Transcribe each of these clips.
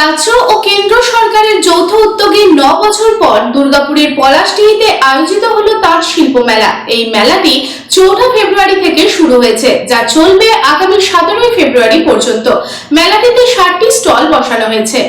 রাজ্য ও কেন্দ্র সরকারের যৌথ উদ্যোগে ন বছর পর দুর্গাপুরের পলাশডিহিতে আয়োজিত হলো তাঁত শিল্প মেলা। এই মেলাটি চৌঠা ফেব্রুয়ারি থেকে শুরু হয়েছে, যা চলবে আগামী সতেরোই ফেব্রুয়ারি পর্যন্ত। মেলাটিতে ষাটটি স্টল বসানো হয়েছে।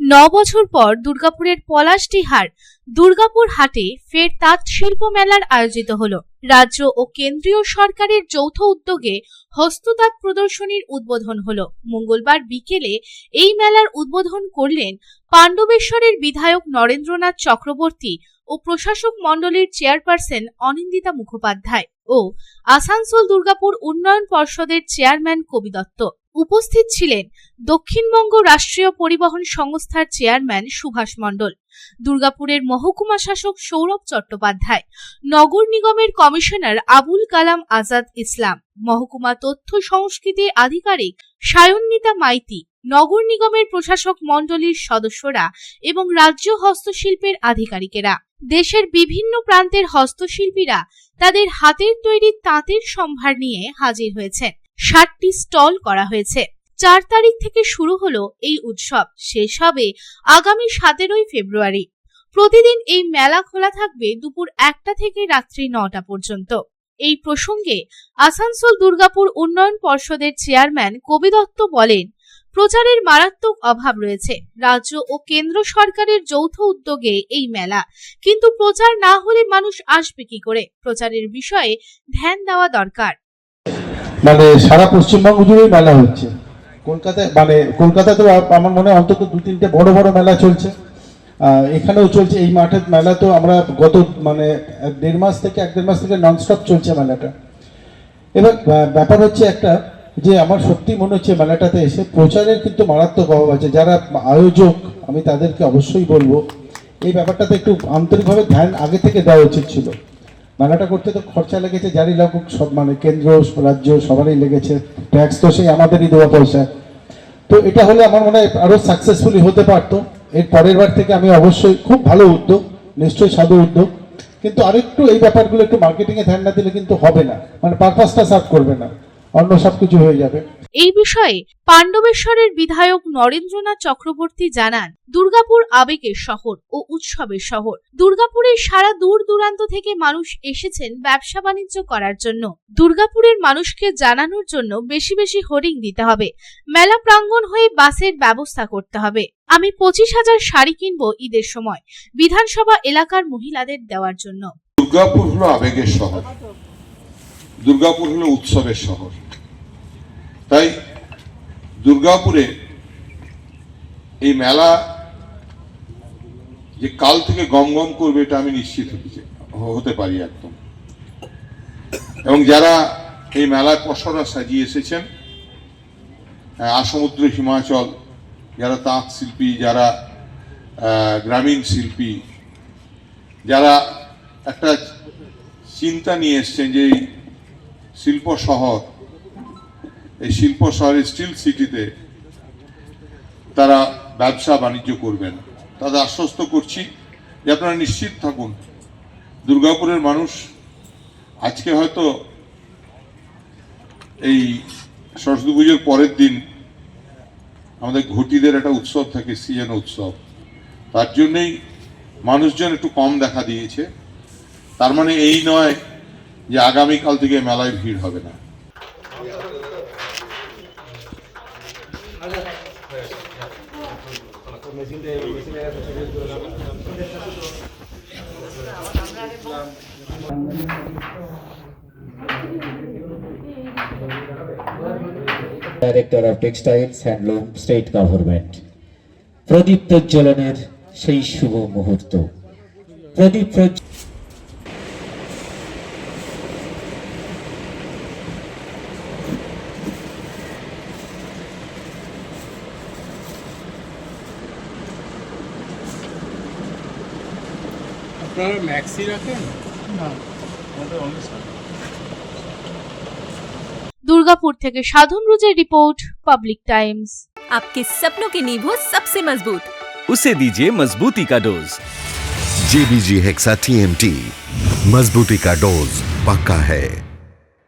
ন বছর পর দুর্গাপুরের পলাশডিহার দুর্গাপুর হাটে ফের তাঁত শিল্প মেলার আয়োজিত হল। রাজ্য ও কেন্দ্রীয় সরকারের যৌথ উদ্যোগে হস্ততাঁত প্রদর্শনীর উদ্বোধন হলো। মঙ্গলবার বিকেলে এই মেলার উদ্বোধন করলেন পাণ্ডবেশ্বরের বিধায়ক নরেন্দ্রনাথ চক্রবর্তী ও প্রশাসক মণ্ডলীর চেয়ারপারসন অনিন্দিতা মুখোপাধ্যায় ও আসানসোল দুর্গাপুর উন্নয়ন পর্ষদের চেয়ারম্যান কবি দত্ত। উপস্থিত ছিলেন দক্ষিণবঙ্গ রাষ্ট্রীয় পরিবহন সংস্থার চেয়ারম্যান সুভাষ মণ্ডল, দুর্গাপুরের মহকুমা শাসক সৌরভ চট্টোপাধ্যায়, নগর নিগমের কমিশনার আবুল কালাম আজাদ ইসলাম, মহকুমা তথ্য সংস্কৃতি আধিকারিক সায়ন্বিতা মাইতি, নগর নিগমের প্রশাসক মণ্ডলীর সদস্যরা এবং রাজ্য হস্তশিল্পের আধিকারিকেরা। দেশের বিভিন্ন প্রান্তের হস্তশিল্পীরা তাদের হাতের তৈরি তাঁতের সম্ভার নিয়ে হাজির হয়েছেন। ষাটটি স্টল করা হয়েছে। চার তারিখ থেকে শুরু হলো এই উৎসব। শেষ হবে আগামী সতেরোই ফেব্রুয়ারি। প্রতিদিন এই মেলা খোলা থাকবে দুপুর একটা থেকে রাত্রি নটা পর্যন্ত। এই প্রসঙ্গে আসানসোল দুর্গাপুর উন্নয়ন পর্ষদের চেয়ারম্যান কবি দত্ত বলেন, প্রচারের মারাত্মক অভাব রয়েছে। রাজ্য ও কেন্দ্র সরকারের যৌথ উদ্যোগে এই মেলা। কিন্তু প্রচার না হলে মানুষ আসবে কি করে? প্রচারের বিষয়ে ধ্যান দেওয়া দরকার। মানে সারা পশ্চিমবঙ্গ জুড়েই মেলা হচ্ছে। কলকাতায় মানে কলকাতাতেও আ- আমার মনে হয় অন্তত দু তিনটে বড় বড় মেলা চলছে। এখানেও চলছে। এই মাঠের মেলা তো আমরা গত মানে দেড় মাস থেকে, এক দেড় মাস থেকে ননস্টপ চলছে মেলাটা। এবার ব্যাপার হচ্ছে একটা যে আমার সত্যি মনে হচ্ছে মেলাটাতে এসে প্রচারের কিন্তু মারাত্মক অভাব আছে। যারা আয়োজক, আমি তাদেরকে অবশ্যই বলব, এই ব্যাপারটাতে একটু আন্তরিকভাবে ধ্যান আগে থেকে দেওয়া উচিত ছিল। মেলাটা করতে তো খরচা লেগেছে, যারই লাগুক, সব মানে কেন্দ্র রাজ্য, সবারই লেগেছে। ট্যাক্স তো সেই আমাদেরই দেওয়া পয়সা। তো এটা হলে আমার মনে হয় আরও সাকসেসফুলি হতে পারতো। এর পরের বার থেকে আমি অবশ্যই খুব ভালো উদ্যোগ, নিশ্চয়ই সাধু উদ্যোগ। কিন্তু আরেকটু এই ব্যাপারগুলো একটু মার্কেটিংয়ে ধ্যান না দিলে কিন্তু হবে না। মানে পারপাসটা সার্ভ করবে না। অন্য সব কিছু হয়ে যাবে। এই বিষয়ে পাণ্ডবেশ্বরের বিধায়ক নরেন্দ্রনাথ চক্রবর্তী জানান দুর্গাপুর আবেগের শহর ও উৎসবের শহর। দুর্গাপুরের সারা দূর দূরান্ত থেকে মানুষ এসেছেন ব্যবসা বাণিজ্য করার জন্য। দুর্গাপুরের মানুষকে জানানোর জন্য বেশি বেশি হোর্ডিং দিতে হবে। মেলা প্রাঙ্গণ হয়ে বাসের ব্যবস্থা করতে হবে। আমি পঁচিশ হাজার শাড়ি কিনবো ঈদের সময় বিধানসভা এলাকার মহিলাদের দেওয়ার জন্য। দুর্গাপুর হলো আবেগের শহর। দুর্গাপুর হলো উৎসবের শহর। তাই দুর্গাপুরে এই মেলা যে কাল থেকে গম গম করবে এটা আমি নিশ্চিত হতে- পারি একদম। এবং যারা এই মেলায় পসরা সাজিয়ে এসেছেন আসমুদ্র হিমাচল, যারা তাঁত শিল্পী, যারা গ্রামীণ শিল্পী, যারা একটা চিন্তা নিয়ে এসছেন যে শিল্প শহর এই শিল্প শহরের স্টিল সিটিতে তারা ব্যবসা বাণিজ্য করবেন। তাদের আশ্বস্ত করছি যে আপনারা নিশ্চিত থাকুন, দুর্গাপুরের মানুষ আজকে হয়তো এই সরস্বতী পুজোর পরের দিন আমাদের ঘটিদের একটা উৎসব থাকে, সিজন উৎসব। তার জন্যেই মানুষজন একটু কম দেখা দিয়েছে। তার মানে এই নয় যে আগামীকাল থেকে মেলায় ভিড় হবে না। Director of textiles handloom state government প্রদীপ প্রজ্বলনের সেই শুভ মুহূর্ত প্রদীপ আপনারা ম্যাক্সি রাখেন দুর্গাপুর থেকে সাধন রুজের রিপোর্ট পাবলিক টাইমস आपके सपनों की नींव हो सबसे मजबूत उसे दीजिए मजबूती का डोज जेबीजी हेक्सा टीएमटी मजबूती का डोज पक्का है